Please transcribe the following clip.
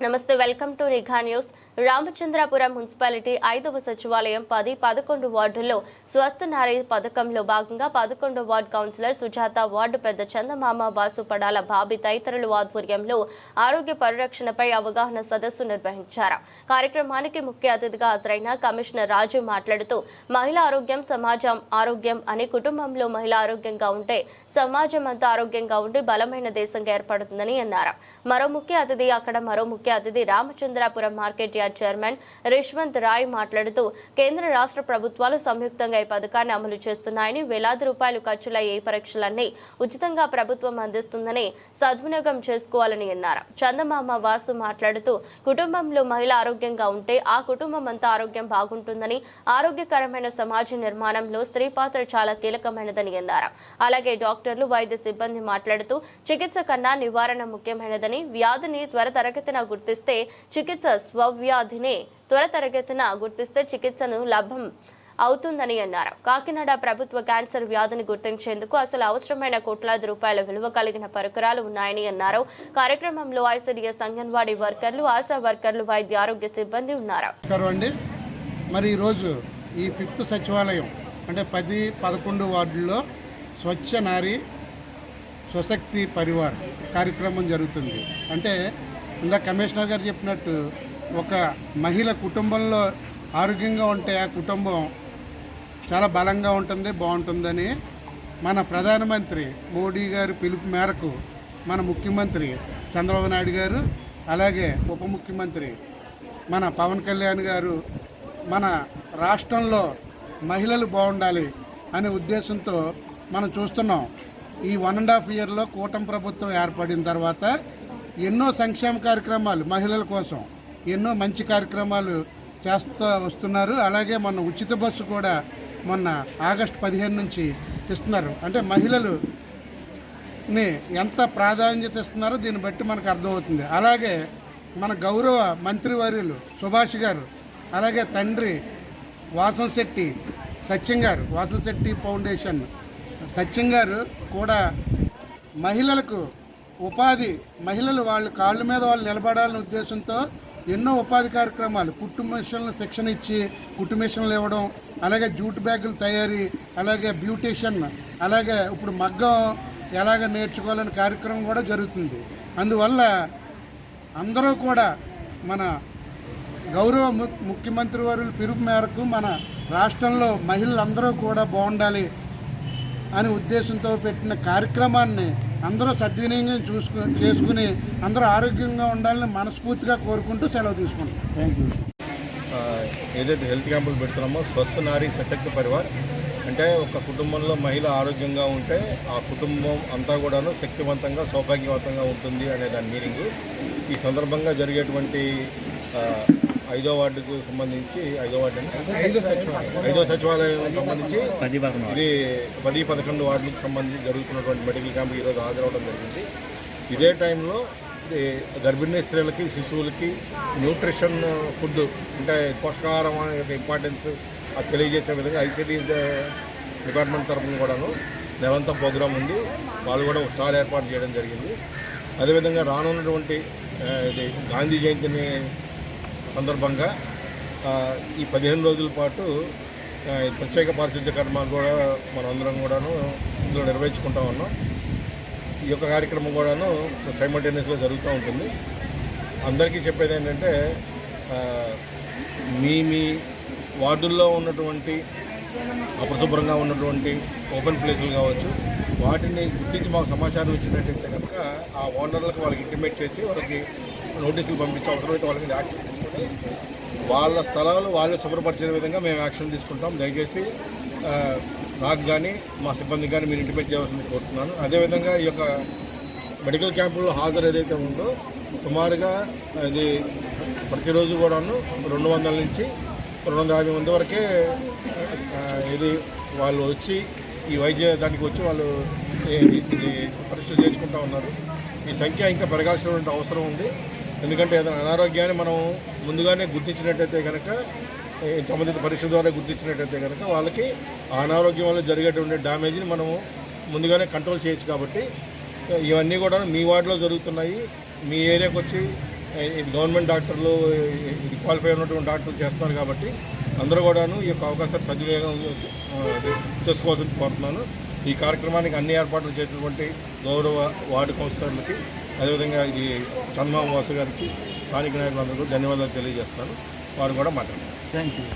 నమస్తే welcome to Nigha news. Ramachandrapuram municipality ఐదవ సచివాలయం పది పదకొండు వార్డుల్లో స్వస్థ నారాయణ పథకంలో భాగంగా పదకొండు వార్డు కౌన్సిలర్ సుజాత వార్డు పెద్ద చందమామ వాసు పడాల బాబి తదితరుల ఆధ్వర్యంలో ఆరోగ్య పరిరక్షణపై అవగాహన సదస్సు నిర్వహించారు. కార్యక్రమానికి ముఖ్య అతిథిగా హాజరైన కమిషనర్ రాజు మాట్లాడుతూ మహిళా ఆరోగ్యం సమాజం ఆరోగ్యం అని కుటుంబంలో మహిళ ఆరోగ్యంగా ఉంటే సమాజం అంతా ఆరోగ్యంగా ఉండి బలమైన దేశంగా ఏర్పడుతుందని అన్నారు. మరో ముఖ్య అతిథి అక్కడ మరో ముఖ్య అతిథి Ramachandrapuram market yard chairman Rishwanth Rai మాట్లాడుతూ కేంద్ర రాష్ట్ర ప్రభుత్వాలు సంయుక్తంగా ఈ పథకాన్ని అమలు చేస్తున్నాయని వేలాది రూపాయలు ఖర్చులయ్యే పరీక్షలన్నీ ఉచితంగా ప్రభుత్వం అందిస్తుందని సద్వినియోగం చేసుకోవాలని అన్నారు. చందమామ వాసు మాట్లాడుతూ కుటుంబంలో మహిళ ఆరోగ్యంగా ఉంటే ఆ కుటుంబం అంతా ఆరోగ్యం బాగుంటుందని ఆరోగ్యకరమైన సమాజ నిర్మాణంలో స్త్రీ పాత్ర చాలా కీలకమైనదని అన్నారు. అలాగే డాక్టర్లు వైద్య సిబ్బంది మాట్లాడుతూ చికిత్స కన్నా నివారణ ముఖ్యమైనదని వ్యాధిని త్వరతరగతిన గుర్తిస్తే చికిత్స స్వవ్యాధిని త్వర తరగతిన గుర్తిస్తే చికిత్సను లభం అవుతుందని అన్నారు. కాకినాడ ప్రభుత్వ క్యాన్సర్ వ్యాధిని గుర్తించేందుకు అసలు అవసరమైన కోట్లాది రూపాయల విలువ కలిగిన పరికరాలు ఉన్నాయని అన్నారు. కార్యక్రమంలో ఐసీడీఎస్ అంగన్వాడీ వర్కర్లు ఆశా వర్కర్లు వైద్య ఆరోగ్య సిబ్బంది ఉన్నారు. మరి ఈరోజు ఈ ఫిఫ్త్ సచివాలయం అంటే పది పదకొండు వార్డుల్లో స్వచ్ఛ నారి స్వశక్తి పరివార్ కార్యక్రమం జరుగుతుంది. అంటే ఇందాక కమిషనర్ గారు చెప్పినట్టు ఒక మహిళ కుటుంబంలో ఆరోగ్యంగా ఉంటే ఆ కుటుంబం చాలా బలంగా ఉంటుంది బాగుంటుందని మన ప్రధానమంత్రి మోడీ గారు పిలుపు మేరకు మన ముఖ్యమంత్రి చంద్రబాబు నాయుడు గారు అలాగే ఉప ముఖ్యమంత్రి మన పవన్ కళ్యాణ్ గారు మన రాష్ట్రంలో మహిళలు బాగుండాలి అనే ఉద్దేశంతో మనం చూస్తున్నాం. ఈ వన్ అండ్ హాఫ్ ఇయర్లో కూటమి ప్రభుత్వం ఏర్పడిన తర్వాత ఎన్నో సంక్షేమ కార్యక్రమాలు మహిళల కోసం ఎన్నో మంచి కార్యక్రమాలు చేస్తూ వస్తున్నారు. అలాగే మొన్న ఉచిత బస్సు కూడా మొన్న ఆగస్టు పదిహేను నుంచి ఇస్తున్నారు. అంటే మహిళలు ని ఎంత ప్రాధాన్యత ఇస్తున్నారో దీన్ని బట్టి మనకు అర్థమవుతుంది. అలాగే మన గౌరవ మంత్రివర్యులు సుభాష్ గారు అలాగే తండ్రి వాసం శెట్టి సత్యం గారు వాసంశెట్టి ఫౌండేషన్ సత్యం గారు కూడా మహిళలకు ఉపాధి మహిళలు వాళ్ళు కాళ్ళ మీద వాళ్ళు నిలబడాలనే ఉద్దేశంతో ఎన్నో ఉపాధి కార్యక్రమాలు. కుట్టు మిషన్లు శిక్షణ ఇచ్చి కుట్టు మిషన్లు ఇవ్వడం అలాగే జూట్ బ్యాగులు తయారీ అలాగే బ్యూటీషియన్ అలాగే ఇప్పుడు మగ్గం ఎలాగ నేర్చుకోవాలనే కార్యక్రమం కూడా జరుగుతుంది. అందువల్ల అందరూ కూడా మన గౌరవ ము- ముఖ్యమంత్రి వారి పిలుపు మేరకు మన రాష్ట్రంలో మహిళలందరూ కూడా బాగుండాలి అనే ఉద్దేశంతో పెట్టిన కార్యక్రమాన్ని అందరూ సద్వినియోగం చూసుకు చేసుకుని అందరూ ఆరోగ్యంగా ఉండాలని మనస్ఫూర్తిగా కోరుకుంటూ సెలవు తీసుకుంటాం థ్యాంక్ యూ ఆ, ఏదైతే హెల్త్ క్యాంపులు పెడుతున్నామో స్వస్థ నారీ సశక్తి పరివార్ అంటే ఒక కుటుంబంలో మహిళ ఆరోగ్యంగా ఉంటే ఆ కుటుంబం అంతా కూడాను శక్తివంతంగా సౌభాగ్యవంతంగా ఉంటుంది అనే దాని మీనింగ్. ఈ సందర్భంగా జరిగేటువంటి ఆ, ఐదో వార్డుకు సంబంధించి ఐదో వార్డు అంటే ఐదో సచివాలయం. సంబంధించి ఇది పది పదకొండు వార్డులకు సంబంధించి జరుగుతున్నటువంటి మెడికల్ క్యాంప్ ఈరోజు హాజరవడం జరిగింది. ఇదే టైంలో ఇది గర్భిణీ స్త్రీలకి శిశువులకి న్యూట్రిషన్ ఫుడ్ అంటే పోషకాహారం యొక్క ఇంపార్టెన్స్ అది తెలియజేసే విధంగా ఐసీడీ డిపార్ట్మెంట్ తరఫున కూడాను నెలంతా ప్రోగ్రాం ఉంది. వాళ్ళు కూడా ఒక స్టాల్ ఏర్పాటు చేయడం జరిగింది. అదేవిధంగా రానున్నటువంటి ఇది గాంధీ జయంతిని సందర్భంగా ఈ పదిహేను రోజుల పాటు ప్రత్యేక పారిశుద్ధ్య కర్మాలు కూడా మనందరం కూడాను ఇందులో నిర్వహించుకుంటా ఉన్నాం. ఈ యొక్క కార్యక్రమం కూడాను సైమల్టేనియస్గా జరుగుతూ ఉంటుంది. అందరికీ చెప్పేది ఏంటంటే మీ మీ వార్డుల్లో ఉన్నటువంటి అపరిశుభ్రంగా ఉన్నటువంటి ఓపెన్ ప్లేసులు కావచ్చు వాటిని గుర్తించి మాకు సమాచారం ఇచ్చినట్టయితే కనుక ఆ ఓనర్లకు వాళ్ళకి ఇంటిమేట్ చేసి వాళ్ళకి నోటీసులు పంపించి అవసరమైతే వాళ్ళకి యాక్షన్ తీసుకొని వాళ్ళ స్థలాలు వాళ్ళు శుభ్రపరిచే విధంగా మేము యాక్షన్ తీసుకుంటాం. దయచేసి నాకు కానీ మా సిబ్బందికి కానీ మీరు ఇంటిమేట్ చేయవలసింది కోరుతున్నాను. అదేవిధంగా ఈ యొక్క మెడికల్ క్యాంపుల్లో హాజరు ఏదైతే ఉందో సుమారుగా ఇది ప్రతిరోజు కూడాను రెండు వందల నుంచి రెండు వందల యాభై మంది వరకే ఇది వాళ్ళు వచ్చి ఈ వైద్య దానికి వచ్చి వాళ్ళు ఇది పరీక్షలు చేయించుకుంటా ఉన్నారు. ఈ సంఖ్య ఇంకా పెరగాల్సినటువంటి అవసరం ఉంది. ఎందుకంటే ఏదైనా అనారోగ్యాన్ని మనం ముందుగానే గుర్తించినట్టయితే కనుక సంబంధిత పరీక్ష ద్వారా గుర్తించినట్టయితే కనుక వాళ్ళకి అనారోగ్యం వల్ల జరిగేటువంటి డ్యామేజ్ని మనము ముందుగానే కంట్రోల్ చేయొచ్చు కాబట్టి ఇవన్నీ కూడా మీ వార్డులో జరుగుతున్నాయి. మీ ఏరియాకి వచ్చి ఇది గవర్నమెంట్ డాక్టర్లు ఇది క్వాలిఫై ఉన్నటువంటి డాక్టర్లు చేస్తున్నారు కాబట్టి అందరూ కూడాను ఈ యొక్క అవకాశాలు సద్వినియోగం చేసుకోవాల్సింది కోరుతున్నాను. ఈ కార్యక్రమానికి అన్ని ఏర్పాట్లు చేసినటువంటి గౌరవ వార్డు కౌన్సిలర్లకి అదేవిధంగా ఇది చంద్రబాబు వాసు గారికి స్థానిక నాయకులందరూ ధన్యవాదాలు తెలియజేస్తారు వారు కూడా మాట్లాడతారు. Thank you